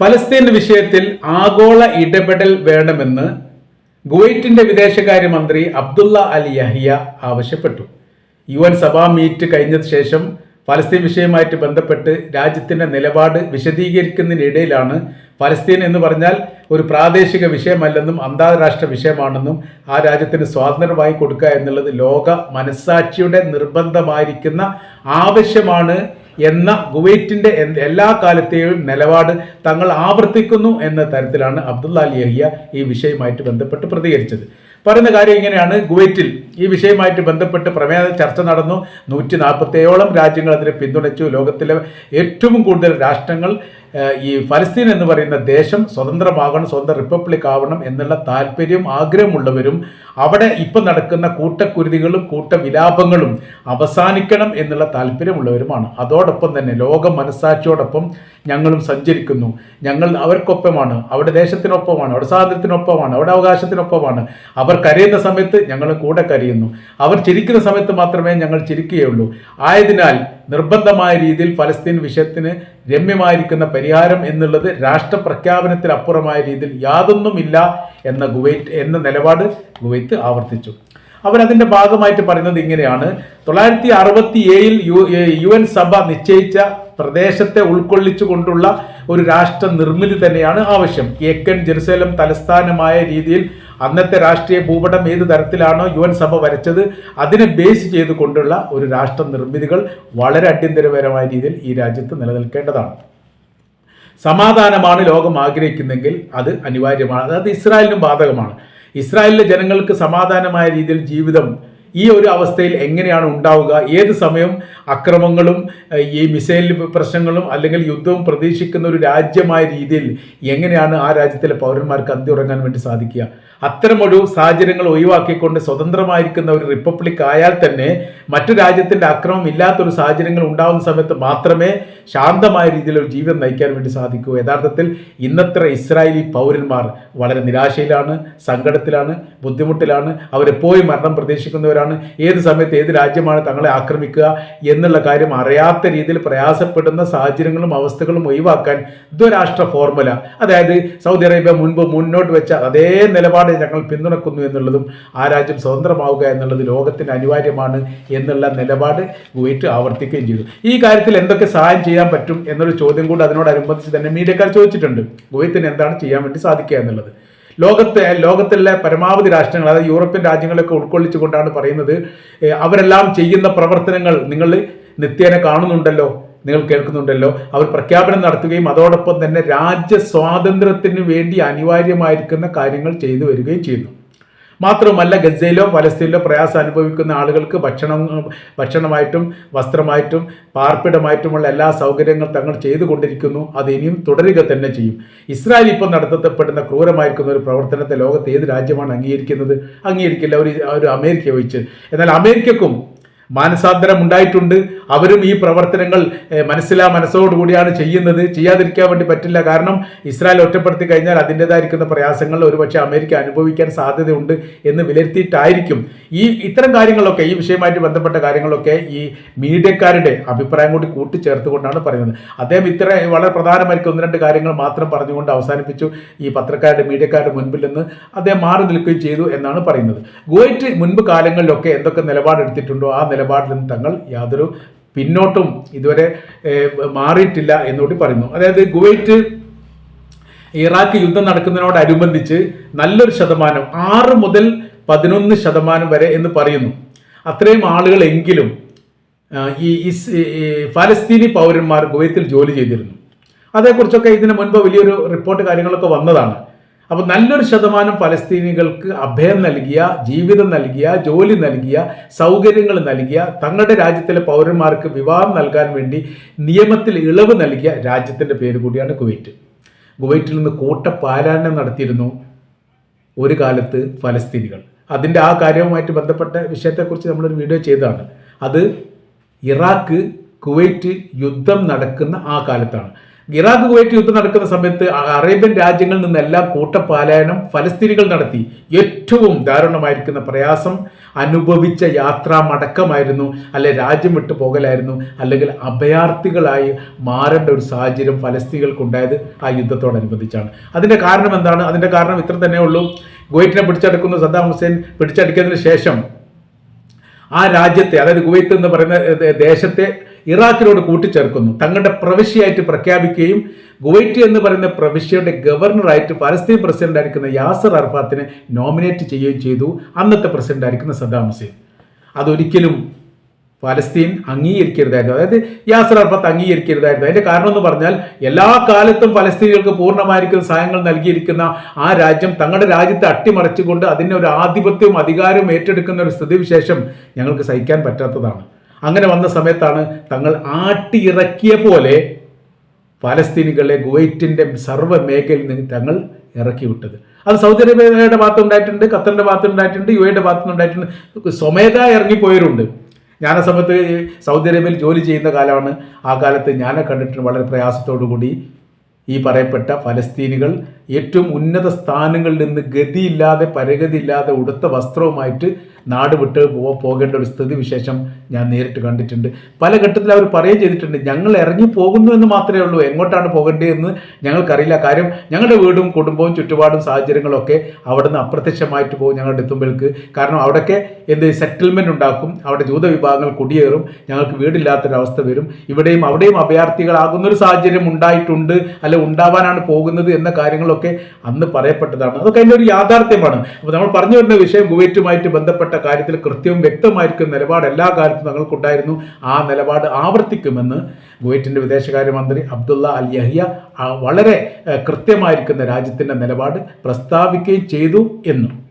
ഫലസ്തീൻ വിഷയത്തിൽ ആഗോള ഇടപെടൽ വേണമെന്ന് കുവൈറ്റിന്റെ വിദേശകാര്യമന്ത്രി അബ്ദുള്ള അൽ യഹിയ ആവശ്യപ്പെട്ടു. യു എൻ സഭാ മീറ്റ് കഴിഞ്ഞ ശേഷം ഫലസ്തീൻ വിഷയവുമായിട്ട് ബന്ധപ്പെട്ട് രാജ്യത്തിന്റെ നിലപാട് വിശദീകരിക്കുന്നതിനിടയിലാണ് ഫലസ്തീൻ എന്ന് പറഞ്ഞാൽ ഒരു പ്രാദേശിക വിഷയമല്ലെന്നും അന്താരാഷ്ട്ര വിഷയമാണെന്നും ആ രാജ്യത്തിന് സ്വാതന്ത്ര്യമായി കൊടുക്കുക എന്നുള്ളത് ലോക മനസ്സാക്ഷിയുടെ നിർബന്ധമായിരിക്കുന്ന ആവശ്യമാണ് എന്ന കുവൈറ്റിന്റെ എല്ലാ കാലത്തെയും നിലപാട് തങ്ങൾ ആവർത്തിക്കുന്നു എന്ന തരത്തിലാണ് അബ്ദുള്ള അലി യഹിയ ഈ വിഷയമായിട്ട് ബന്ധപ്പെട്ട് പ്രതികരിച്ചത്. പറയുന്ന കാര്യം ഇങ്ങനെയാണ്. കുവൈറ്റിൽ ഈ വിഷയമായിട്ട് ബന്ധപ്പെട്ട് പ്രമേയ ചർച്ച നടന്നു. നൂറ്റി നാൽപ്പത്തേഴോളം രാജ്യങ്ങൾ അതിനെ പിന്തുണച്ചു. ലോകത്തിലെ ഏറ്റവും കൂടുതൽ രാഷ്ട്രങ്ങൾ ഈ ഫലസ്തീൻ എന്ന് പറയുന്ന ദേശം സ്വതന്ത്രമാകണം സ്വന്തം റിപ്പബ്ലിക് ആവണം എന്നുള്ള താല്പര്യവും ആഗ്രഹമുള്ളവരും അവിടെ ഇപ്പം നടക്കുന്ന കൂട്ടക്കുരുതികളും കൂട്ടവിലാപങ്ങളും അവസാനിക്കണം എന്നുള്ള താല്പര്യമുള്ളവരുമാണ്. അതോടൊപ്പം തന്നെ ലോക മനസ്സാക്ഷിയോടൊപ്പം ഞങ്ങളും സഞ്ചരിക്കുന്നു. ഞങ്ങൾ അവർക്കൊപ്പമാണ് അവിടെ ദേശത്തിനൊപ്പമാണ് അവിടെ സ്വാതന്ത്ര്യത്തിനൊപ്പമാണ് അവിടെ അവകാശത്തിനൊപ്പമാണ്. അവർ കരയുന്ന സമയത്ത് ഞങ്ങൾ കൂടെ കരയുന്നു. അവർ ചിരിക്കുന്ന സമയത്ത് മാത്രമേ ഞങ്ങൾ ചിരിക്കുകയുള്ളൂ. ആയതിനാൽ നിർബന്ധമായ രീതിയിൽ ഫലസ്തീൻ വിഷയത്തിന് രമ്യമായിരിക്കുന്ന പരിഹാരം എന്നുള്ളത് രാഷ്ട്രപ്രഖ്യാപനത്തിനപ്പുറമായ രീതിയിൽ യാതൊന്നുമില്ല എന്ന കുവൈറ്റ് എന്ന നിലപാട് കുവൈത്ത് ആവർത്തിച്ചു. അവരതിന്റെ ഭാഗമായിട്ട് പറയുന്നത് ഇങ്ങനെയാണ്. തൊള്ളായിരത്തി അറുപത്തി ഏഴിൽ യു യു എൻ സഭ നിശ്ചയിച്ച പ്രദേശത്തെ ഉൾക്കൊള്ളിച്ചുകൊണ്ടുള്ള ഒരു രാഷ്ട്ര നിർമ്മിതി തന്നെയാണ് ആവശ്യം. കിഴക്കൻ ജെറുസലം തലസ്ഥാനമായ രീതിയിൽ അന്നത്തെ രാഷ്ട്രീയ ഭൂപടം ഏത് തരത്തിലാണോ യു എൻ സഭ വരച്ചത് അതിനെ ബേസ് ചെയ്തുകൊണ്ടുള്ള ഒരു രാഷ്ട്ര നിർമ്മിതികൾ വളരെ അടിയന്തരപരമായ രീതിയിൽ ഈ രാജ്യത്ത് നിലനിൽക്കേണ്ടതാണ്. സമാധാനമാണ് ലോകം ആഗ്രഹിക്കുന്നെങ്കിൽ അത് അനിവാര്യമാണ്. അതായത് ഇസ്രായേലിനും ബാധകമാണ്. ഇസ്രായേലിലെ ജനങ്ങൾക്ക് സമാധാനമായ രീതിയിൽ ജീവിതം ഈ ഒരു അവസ്ഥയിൽ എങ്ങനെയാണ് ഉണ്ടാവുക ഏത് സമയം അക്രമങ്ങളും ഈ മിസൈൽ പ്രശ്നങ്ങളും അല്ലെങ്കിൽ യുദ്ധവും പ്രതീക്ഷിക്കുന്ന ഒരു രാജ്യമായ രീതിയിൽ എങ്ങനെയാണ് ആ രാജ്യത്തിലെ പൗരന്മാർക്ക് അന്തി ഉറങ്ങാൻ വേണ്ടി സാധിക്കുക? അത്തരമൊരു സാഹചര്യങ്ങൾ ഒഴിവാക്കിക്കൊണ്ട് സ്വതന്ത്രമായിരിക്കുന്ന ഒരു റിപ്പബ്ലിക് ആയാൽ തന്നെ മറ്റു രാജ്യത്തിന്റെ അക്രമം ഇല്ലാത്തൊരു സാഹചര്യങ്ങൾ ഉണ്ടാകുന്ന സമയത്ത് മാത്രമേ ശാന്തമായ രീതിയിൽ ഒരു ജീവിതം നയിക്കാൻ വേണ്ടി സാധിക്കൂ. യഥാർത്ഥത്തിൽ ഇന്നത്തെ ഇസ്രായേലി പൗരന്മാർ വളരെ നിരാശയിലാണ് സങ്കടത്തിലാണ് ബുദ്ധിമുട്ടിലാണ്. അവരെപ്പോഴും മരണം പ്രതീക്ഷിക്കുന്നവരാണ്. ഏത് സമയത്ത് ഏത് രാജ്യമാണ് തങ്ങളെ ആക്രമിക്കുക എന്നുള്ള കാര്യം അറിയാത്ത രീതിയിൽ പ്രയാസപ്പെടുന്ന സാഹചര്യങ്ങളും അവസ്ഥകളും ഒഴിവാക്കാൻ ദ്വരാഷ്ട്ര ഫോർമുല. അതായത് സൗദി അറേബ്യ മുൻപ് മുന്നോട്ട് വെച്ച അതേ നിലപാട് ഞങ്ങൾ പിന്തുണക്കുന്നു എന്നുള്ളതും ആ രാജ്യം സ്വതന്ത്രമാവുക എന്നുള്ളത് ലോകത്തിന് അനിവാര്യമാണ് എന്നുള്ള നിലപാട് കുവൈറ്റ് ആവർത്തിക്കുകയും ചെയ്തു. ഈ കാര്യത്തിൽ എന്തൊക്കെ സഹായം ചെയ്യാൻ പറ്റും എന്നൊരു ചോദ്യം കൂടി അതിനോടനുബന്ധിച്ച് തന്നെ മീഡിയക്കാർ ചോദിച്ചിട്ടുണ്ട്. കുവൈത്തിന് എന്താണ് ചെയ്യാൻ വേണ്ടി സാധിക്കുക എന്നുള്ളത്. ലോകത്തെ ലോകത്തിലെ പരമാവധി രാഷ്ട്രങ്ങൾ അതായത് യൂറോപ്യൻ രാജ്യങ്ങളൊക്കെ ഉൾക്കൊള്ളിച്ചുകൊണ്ടാണ് പറയുന്നത് അവരെല്ലാം ചെയ്യുന്ന പ്രവർത്തനങ്ങൾ നിങ്ങൾ നിത്യേന കാണുന്നുണ്ടല്ലോ. നിങ്ങൾ കേൾക്കുന്നുണ്ടല്ലോ. അവർ പ്രഖ്യാപനം നടത്തുകയും അതോടൊപ്പം തന്നെ രാജ്യ സ്വാതന്ത്ര്യത്തിന് വേണ്ടി അനിവാര്യമായിരിക്കുന്ന കാര്യങ്ങൾ ചെയ്തു വരികയും ചെയ്യുന്നു. മാത്രവുമല്ല ഗസയിലോ പലസ്തീനിലോ പ്രയാസം അനുഭവിക്കുന്ന ആളുകൾക്ക് ഭക്ഷണം ഭക്ഷണമായിട്ടും വസ്ത്രമായിട്ടും പാർപ്പിടമായിട്ടുമുള്ള എല്ലാ സൗകര്യങ്ങളും തങ്ങൾ ചെയ്തുകൊണ്ടിരിക്കുന്നു. അത് ഇനിയും തുടരുക തന്നെ ചെയ്യും. ഇസ്രായേൽ ഇപ്പോൾ നടത്തപ്പെടുന്ന ക്രൂരമായിരിക്കുന്ന ഒരു പ്രവർത്തനത്തെ ലോകത്ത് ഏത് രാജ്യമാണ് അംഗീകരിക്കുന്നത്? അംഗീകരിക്കില്ല. ഒരു ഒരു അമേരിക്ക ഒഴിച്ച് എന്നാൽ അമേരിക്കക്കും മാനസാന്തരം ഉണ്ടായിട്ടുണ്ട് അവരും ഈ പ്രവർത്തനങ്ങൾ മനസ്സിലാ മനസ്സോടുകൂടിയാണ് ചെയ്യുന്നത്. ചെയ്യാതിരിക്കാൻ വേണ്ടി പറ്റില്ല. കാരണം ഇസ്രായേൽ ഒറ്റപ്പെടുത്തി കഴിഞ്ഞാൽ അതിന്റെതായിരിക്കുന്ന പ്രയാസങ്ങൾ ഒരുപക്ഷെ അമേരിക്ക അനുഭവിക്കാൻ സാധ്യതയുണ്ട് എന്ന് വിലയിരുത്തിയിട്ടായിരിക്കും. ഈ ഇത്തരം കാര്യങ്ങളൊക്കെ ഈ വിഷയമായിട്ട് ബന്ധപ്പെട്ട കാര്യങ്ങളൊക്കെ ഈ മീഡിയക്കാരുടെ അഭിപ്രായം കൂടി കൂട്ടിച്ചേർത്തുകൊണ്ടാണ് പറയുന്നത്. അദ്ദേഹം ഇത്ര വളരെ പ്രധാനമായിരിക്കും. ഒന്ന് രണ്ട് കാര്യങ്ങൾ മാത്രം പറഞ്ഞുകൊണ്ട് അവസാനിപ്പിച്ചു. ഈ പത്രക്കാരുടെ മീഡിയക്കാരുടെ മുൻപിൽ നിന്ന് അദ്ദേഹം മാറി നിൽക്കുകയും ചെയ്തു എന്നാണ് പറയുന്നത്. ഗോയിറ്റ് മുൻപ് കാലങ്ങളിലൊക്കെ എന്തൊക്കെ നിലപാടെടുത്തിട്ടുണ്ടോ? ആ നിലപാടിൽ നിന്ന് തങ്ങൾ യാതൊരു പിന്നോട്ടും ഇതുവരെ മാറിയിട്ടില്ല എന്നുകൂടി പറയുന്നു. അതായത് ഗുവൈറ്റ് ഇറാഖ് യുദ്ധം നടക്കുന്നതിനോടനുബന്ധിച്ച് നല്ലൊരു ശതമാനം ആറ് മുതൽ പതിനൊന്ന് ശതമാനം വരെ എന്ന് പറയുന്നു. അത്രയും ആളുകളെങ്കിലും ഈ ഇസ് ഫലസ്തീനി പൗരന്മാർ ഗുവൈത്തിൽ ജോലി ചെയ്തിരുന്നു. അതേക്കുറിച്ചൊക്കെ ഇതിന് മുൻപ് വലിയൊരു റിപ്പോർട്ട് കാര്യങ്ങളൊക്കെ വന്നതാണ്. അപ്പോൾ നല്ലൊരു ശതമാനം ഫലസ്തീനികൾക്ക് അഭയം നൽകിയ ജീവിതം നൽകിയ ജോലി നൽകിയ സൗകര്യങ്ങൾ നൽകിയ തങ്ങളുടെ രാജ്യത്തിലെ പൗരന്മാർക്ക് വിവാഹം നൽകാൻ വേണ്ടി നിയമത്തിൽ ഇളവ് നൽകിയ രാജ്യത്തിന്റെ പേര് കൂടിയാണ് കുവൈറ്റ്. കുവൈറ്റിൽ നിന്ന് കൂട്ടപ്പാരായണം നടത്തിയിരുന്നു ഒരു കാലത്ത് ഫലസ്തീനികൾ. അതിന്റെ ആ കാര്യവുമായിട്ട് ബന്ധപ്പെട്ട വിഷയത്തെക്കുറിച്ച് നമ്മളൊരു വീഡിയോ ചെയ്തതാണ്. അത് ഇറാഖ് കുവൈറ്റ് യുദ്ധം നടക്കുന്ന ആ കാലത്താണ്. ഇറാഖ് കുവൈറ്റ് യുദ്ധം നടക്കുന്ന സമയത്ത് അറേബ്യൻ രാജ്യങ്ങളിൽ നിന്നെല്ലാം കൂട്ടപാലായനം ഫലസ്തീനികൾ നടത്തി. ഏറ്റവും ദാരുണമായിരിക്കുന്ന പ്രയാസം അനുഭവിച്ച യാത്രാ മടക്കമായിരുന്നു അല്ലെ രാജ്യം വിട്ടു പോകലായിരുന്നു. അല്ലെങ്കിൽ അഭയാർത്ഥികളായി മാറേണ്ട ഒരു സാഹചര്യം ഫലസ്തീനികൾക്കുണ്ടായത് ആ യുദ്ധത്തോടനുബന്ധിച്ചാണ്. അതിന്റെ കാരണം എന്താണ്? അതിന്റെ കാരണം ഇത്ര തന്നെ ഉള്ളൂ. കുവൈറ്റിനെ പിടിച്ചെടുക്കുന്ന സദ്ദാം ഹുസൈൻ. പിടിച്ചെടുക്കുന്നതിന് ശേഷം ആ രാജ്യത്തെ അതായത് കുവൈത്ത് എന്ന് പറയുന്ന ദേശത്തെ ഇറാഖിനോട് കൂട്ടിച്ചേർക്കുന്നു. തങ്ങളുടെ പ്രവിശ്യയായിട്ട് പ്രഖ്യാപിക്കുകയും ഗുവൈറ്റ് എന്ന് പറയുന്ന പ്രവിശ്യയുടെ ഗവർണറായിട്ട് പലസ്തീൻ പ്രസിഡന്റായിരിക്കുന്ന യാസർ അർഫാത്തിനെ നോമിനേറ്റ് ചെയ്യുകയും ചെയ്തു. അന്നത്തെ പ്രസിഡന്റായിരിക്കുന്ന സദ്ദാം ഹുസൈൻ. അതൊരിക്കലും പലസ്തീൻ അംഗീകരിക്കരുതായിരുന്നു. അതായത് യാസർ അർഫത്ത് അംഗീകരിക്കരുതായിരുന്നു. അതിന്റെ കാരണം എന്ന് പറഞ്ഞാൽ എല്ലാ കാലത്തും പലസ്തീനികൾക്ക് പൂർണമായിരിക്കുന്ന സഹായങ്ങൾ നൽകിയിരിക്കുന്ന ആ രാജ്യം തങ്ങളുടെ രാജ്യത്തെ അട്ടിമറിച്ചുകൊണ്ട് അതിനെ ഒരു ആധിപത്യവും അധികാരവും ഏറ്റെടുക്കുന്ന ഒരു സ്ഥിതിവിശേഷം ഞങ്ങൾക്ക് സഹിക്കാൻ പറ്റാത്തതാണ്. അങ്ങനെ വന്ന സമയത്താണ് തങ്ങൾ ആട്ടിയിറക്കിയ പോലെ പാലസ്തീനികളെ ഗുവൈറ്റിന്റെ സർവ മേഖലയിൽ നിന്ന് തങ്ങൾ ഇറക്കി വിട്ടത് അത് സൗദി അറേബ്യയുടെ ഭാഗത്തുണ്ടായിട്ടുണ്ട് ഖത്തറിന്റെ ഭാഗത്തുണ്ടായിട്ടുണ്ട് യു എയുടെ ഭാഗത്തുനിന്നുണ്ടായിട്ടുണ്ട്. സ്വമേധ ഇറങ്ങിപ്പോയവരുണ്ട്. ഞാൻ ആ സമയത്ത് സൗദി അറേബ്യയിൽ ജോലി ചെയ്യുന്ന കാലമാണ്. ആ കാലത്ത് ഞാനെ കണ്ടിട്ടുണ്ട് വളരെ പ്രയാസത്തോടു കൂടി ഈ പറയപ്പെട്ട ഫലസ്തീനികൾ ഏറ്റവും ഉന്നത സ്ഥാനങ്ങളിൽ നിന്ന് ഗതിയില്ലാതെ പരഗതിയില്ലാതെ ഉടുത്ത വസ്ത്രവുമായിട്ട് നാട് വിട്ട് പോകേണ്ട ഒരു സ്ഥിതി വിശേഷം ഞാൻ നേരിട്ട് കണ്ടിട്ടുണ്ട്. പല ഘട്ടത്തിൽ അവർ പറയുകയും ചെയ്തിട്ടുണ്ട് ഞങ്ങൾ ഇറങ്ങി പോകുന്നു എന്ന് മാത്രമേ ഉള്ളൂ. എങ്ങോട്ടാണ് പോകേണ്ടതെന്ന് ഞങ്ങൾക്കറിയില്ല. കാര്യം ഞങ്ങളുടെ വീടും കുടുംബവും ചുറ്റുപാടും സാഹചര്യങ്ങളൊക്കെ അവിടെ നിന്ന് അപ്രത്യക്ഷമായിട്ട് പോകും ഞങ്ങളുടെ എത്തുമ്പോഴേക്ക് കാരണം അവിടെയൊക്കെ എന്ത് സെറ്റിൽമെന്റ് ഉണ്ടാക്കും. അവിടെ ജൂത വിഭാഗങ്ങൾ കുടിയേറും. ഞങ്ങൾക്ക് വീടില്ലാത്തൊരവസ്ഥ വരും. ഇവിടെയും അവിടെയും അഭയാർത്ഥികളാകുന്നൊരു സാഹചര്യം ഉണ്ടായിട്ടുണ്ട്. അല്ലെ ഉണ്ടാവാനാണ് പോകുന്നത് എന്ന കാര്യങ്ങളൊക്കെ അന്ന് പറയപ്പെട്ടതാണ്. അതൊക്കെ അതിന്റെ ഒരു യാഥാർത്ഥ്യമാണ്. അപ്പോൾ നമ്മൾ പറഞ്ഞു വരുന്ന വിഷയം കുവൈറ്റുമായിട്ട് ബന്ധപ്പെട്ട കാര്യത്തിൽ കൃത്യവും വ്യക്തമായിരിക്കും നിലപാട് എല്ലാ കാലത്തും ഞങ്ങൾക്കുണ്ടായിരുന്നു ആ നിലപാട് ആവർത്തിക്കുമെന്ന് കുവൈറ്റിന്റെ വിദേശകാര്യമന്ത്രി അബ്ദുള്ള അൽ യഹിയ വളരെ കൃത്യമായിരിക്കുന്ന രാജ്യത്തിന്റെ നിലപാട് പ്രസ്താവിക്കുകയും ചെയ്തു എന്നും.